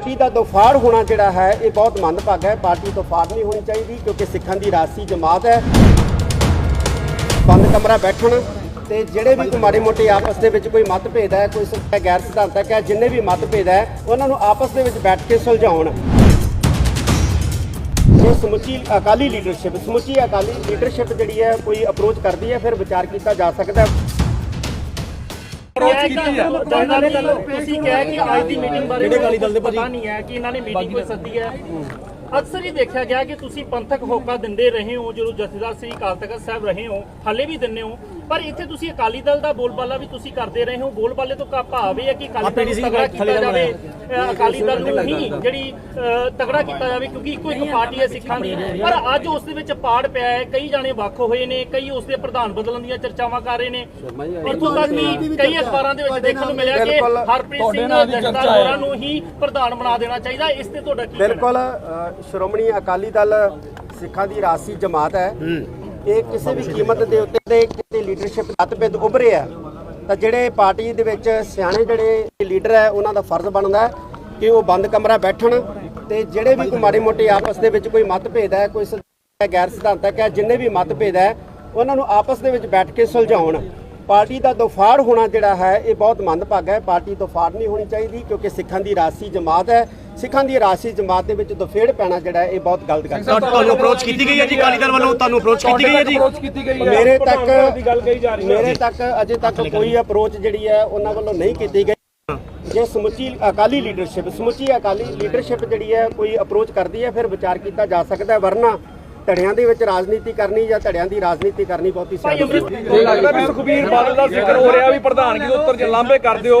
Party ਦਾ ਦਫਾੜ ਹੋਣਾ ਜਿਹੜਾ ਹੈ, ਇਹ ਬਹੁਤ ਮੰਦਭਾਗਾ ਹੈ। ਪਾਰਟੀ ਦਫਾੜ ਨਹੀਂ ਹੋਣੀ ਚਾਹੀਦੀ ਕਿਉਂਕਿ ਸਿੱਖਾਂ ਦੀ ਰਾਸੀ ਜਮਾਤ ਹੈ। ਬੰਦ ਕਮਰਾ ਬੈਠਣ ਤੇ ਜਿਹੜੇ ਵੀ ਕੋਈ ਮਾੜੇ ਮੋਟੇ ਆਪਸ ਦੇ ਵਿੱਚ ਕੋਈ ਮਤਭੇਦ ਹੈ, ਕੋਈ ਸ- ਗੈਰ ਸਿਧਾਂਤਕ ਹੈ ਜਿੰਨੇ ਵੀ ਮਤਭੇਦ ਹੈ, ਉਹਨਾਂ ਨੂੰ ਆਪਸ ਦੇ ਵਿੱਚ ਬੈਠ ਕੇ ਸੁਲਝਾਉਣ। ਜੇ ਸਮੁੱਚੀ ਅਕਾਲੀ ਲੀਡਰਸ਼ਿਪ ਸਮੁੱਚੀ ਅਕਾਲੀ ਲੀਡਰਸ਼ਿਪ ਜਿਹੜੀ ਹੈ, ਕੋਈ ਅਪਰੋਚ ਕਰਦੀ ਹੈ, ਫਿਰ ਵਿਚਾਰ ਕੀਤਾ ਜਾ ਸਕਦਾ ਹੈ। ਅਪਰੋਚ ਕੀਤੀ ਆ। ਤੁਸੀਂ ਕਿਹਾ ਕਿ ਅੱਜ ਦੀ ਮੀਟਿੰਗ ਬਾਰੇ ਕਿਹੜੇ ਅਕਾਲੀ ਦਲ ਦੇ ਪਤਾ ਨਹੀਂ ਹੈ ਕਿ ਇਹਨਾਂ ਨੇ ਮੀਟਿੰਗ ਵੀ ਸੱਦੀ ਹੈ। ਅਕਸਰ ਹੀ ਦੇਖਿਆ ਗਿਆ ਕਿ ਤੁਸੀਂ ਪੰਥਕ ਹੋਕਾ ਦਿੰਦੇ ਰਹੇ ਹੋ ਜਦੋਂ ਜਥੇਦਾਰ ਸ੍ਰੀ ਅਕਾਲ ਤਖਤ ਸਾਹਿਬ ਰਹੇ ਹੋ ਹਾਲੇ ਵੀ ਦਿੰਦੇ ਹੋ। ਪਰ ਇੱਥੇ ਤੁਸੀਂ ਅਕਾਲੀ ਦਲ ਦਾ ਬੋਲਬਾਲਾ ਵੀ ਤੁਸੀਂ ਕਰਦੇ ਰਹੇ ਹੋ। ਬੋਲਬਾਲੇ ਤੋਂ ਕਾ ਭਾਵ ਇਹ ਹੈ ਕਿ ਅਕਾਲੀ ਦਲ ਨੂੰ ਤਗੜਾ ਕੀਤਾ ਜਾਵੇ। ਅਕਾਲੀ ਦਲ ਨੂੰ ਹੀ ਜਿਹੜੀ ਤਗੜਾ ਕੀਤਾ ਜਾਵੇ ਕਿਉਂਕਿ ਇੱਕੋ ਇੱਕ ਪਾਰਟੀ ਹੈ ਸਿੱਖਾਂ ਦੀ। ਪਰ ਅੱਜ ਉਸ ਦੇ ਵਿੱਚ ਪਾੜ ਪਿਆ ਹੈ। ਕਈ ਜਾਣੇ ਵੱਖ ਹੋਏ ਨੇ ਕਈ ਉਸ ਦੇ ਪ੍ਰਧਾਨ ਬਦਲਣ ਦੀਆਂ ਚਰਚਾਵਾਂ ਕਰ ਰਹੇ ਨੇ। ਇੱਥੋਂ ਤੱਕ ਕਿ ਕਈ ਅਖਬਾਰਾਂ ਦੇ ਵਿੱਚ ਦੇਖਣ ਨੂੰ ਮਿਲਿਆ ਕਿ। ਹਰਪ੍ਰੀਤ ਸਿੰਘ ਜਥੇਦਾਰ ਹੋਰਾਂ ਨੂੰ ਹੀ ਪ੍ਰਧਾਨ ਬਣਾ ਦੇਣਾ ਚਾਹੀਦਾ। ਇਸ ਤੇ ਤੁਹਾਡਾ ਕੀ? ਬਿਲਕੁਲ ਸ਼੍ਰੋਮਣੀ ਅਕਾਲੀ ਦਲ ਸਿੱਖਾਂ ਦੀ ਰਾਸੀ ਜਮਾਤ ਹੈ। ਇਹ ਕਿਸੇ ਵੀ ਕੀਮਤ ਦੇ ਉੱਤੇ ਤੇ ਕਿਤੇ ਲੀਡਰਸ਼ਿਪ ਮਤਭੇਦ ਉੱਭਰੇ ਆ। ਤਾਂ ਜਿਹੜੇ ਪਾਰਟੀ ਦੇ ਵਿੱਚ ਸਿਆਣੇ ਜਿਹੜੇ ਲੀਡਰ ਹੈ ਉਹਨਾਂ ਦਾ ਫਰਜ਼ ਬਣਦਾ ਹੈ ਕਿ ਉਹ ਬੰਦ ਕਮਰਾ ਬੈਠਣ ਤੇ ਜਿਹੜੇ ਵੀ ਕੋਈ ਮਾੜੇ ਮੋਟੇ ਆਪਸ ਦੇ ਵਿੱਚ ਕੋਈ ਮਤਭੇਦ ਹੈ ਕੋਈ ਗੈਰ ਸਿਧਾਂਤਕ ਹੈ ਜਿੰਨੇ ਵੀ ਮਤਭੇਦ ਹੈ ਉਹਨਾਂ ਨੂੰ ਆਪਸ ਦੇ ਵਿੱਚ ਬੈਠ ਕੇ ਸੁਲਝਾਉਣ। ਪਾਰਟੀ ਦਾ ਦਫਾੜ ਹੋਣਾ ਜਿਹੜਾ ਹੈ ਇਹ ਬਹੁਤ ਮੰਦਭਾਗਾ ਹੈ। ਪਾਰਟੀ ਦਫਾੜ ਨਹੀਂ ਹੋਣੀ ਚਾਹੀਦੀ ਕਿਉਂਕਿ ਸਿੱਖਾਂ ਦੀ ਰਾਸੀ ਜਮਾਤ ਹੈ। ਸਿੱਖਾਂ ਦੀ ਰਾਸੀ ਜਮਾਤ ਦੇ ਵਿੱਚ ਦਫੇੜ ਪੈਣਾ ਜਿਹੜਾ ਇਹ ਬਹੁਤ ਗਲਤ ਗੱਲ ਹੈ। ਤੁਹਾਨੂੰ ਅਪਰੋਚ ਕੀਤੀ ਗਈ ਹੈ ਜੀ? ਅਕਾਲੀ ਦਲ ਵੱਲੋਂ ਤੁਹਾਨੂੰ ਅਪਰੋਚ ਕੀਤੀ ਗਈ ਹੈ ਜੀ? ਅਪਰੋਚ ਕੀਤੀ ਗਈ ਹੈ। ਮੇਰੇ ਤੱਕ ਦੀ ਗੱਲ ਕਹੀ ਜਾ ਰਹੀ ਹੈ। ਮੇਰੇ ਤੱਕ ਅਜੇ ਤੱਕ ਕੋਈ ਅਪਰੋਚ ਜਿਹੜੀ ਹੈ ਉਹਨਾਂ ਵੱਲੋਂ ਨਹੀਂ ਕੀਤੀ ਗਈ। ਜੇ ਸਮੁੱਚੀ ਅਕਾਲੀ ਲੀਡਰਸ਼ਿਪ ਸਮੁੱਚੀ ਅਕਾਲੀ ਲੀਡਰਸ਼ਿਪ ਜਿਹੜੀ ਹੈ ਕੋਈ ਅਪਰੋਚ ਕਰਦੀ ਹੈ ਫਿਰ ਵਿਚਾਰ ਕੀਤਾ ਜਾ ਸਕਦਾ ਹੈ। ਵਰਨਾ ਧੜਿਆਂ ਦੇ ਵਿੱਚ ਰਾਜਨੀਤੀ ਕਰਨੀ ਜਾਂ ਧੜਿਆਂ ਦੀ ਰਾਜਨੀਤੀ ਕਰਨੀ ਬਹੁਤੀ ਨਹੀਂ ਲੱਗਦਾ ਵੀ ਸੁਖਬੀਰ ਬਾਦਲ ਦਾ ਜ਼ਿਕਰ ਹੋ ਰਿਹਾ ਵੀ ਪ੍ਰਧਾਨਗੀ ਤੋਂ ਉੱਤਰ ਜੇ ਲਾਂਭੇ ਕਰ ਦਿਓ।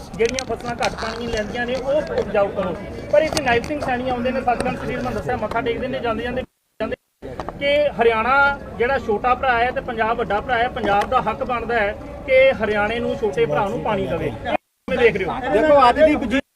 ਜਿਹੜੀਆਂ ਫਸਲਾਂ ਘੱਟ ਪਾਣੀ ਲੈਂਦੀਆਂ ਨੇ, ਉਹ ਉਪਜਾਊ ਕਰੋ। ਪਰ ਇੱਥੇ ਨਾਇਬ ਸਿੰਘ ਸੈਣੀ ਆਉਂਦੇ ਨੇ ਸੱਚਖੰਡ ਸ੍ਰੀ ਹਰਿਮੰਦਰ ਸਾਹਿਬ ਮੱਥਾ ਟੇਕਦੇ ਨੇ ਜਾਂਦੇ ਜਾਂਦੇ ਜਾਂਦੇ। ਕਿ ਹਰਿਆਣਾ ਜਿਹੜਾ ਛੋਟਾ ਭਰਾ ਹੈ ਤੇ ਪੰਜਾਬ ਵੱਡਾ ਭਰਾ ਹੈ, ਪੰਜਾਬ ਦਾ ਹੱਕ ਬਣਦਾ ਹੈ ਕਿ ਹਰਿਆਣੇ ਨੂੰ ਛੋਟੇ ਭਰਾ ਨੂੰ ਪਾਣੀ ਦੇਵੇ। ਦੇਖ ਰਹੇ ਹੋ। ਦੇਖੋ ਅੱਜ ਦੀ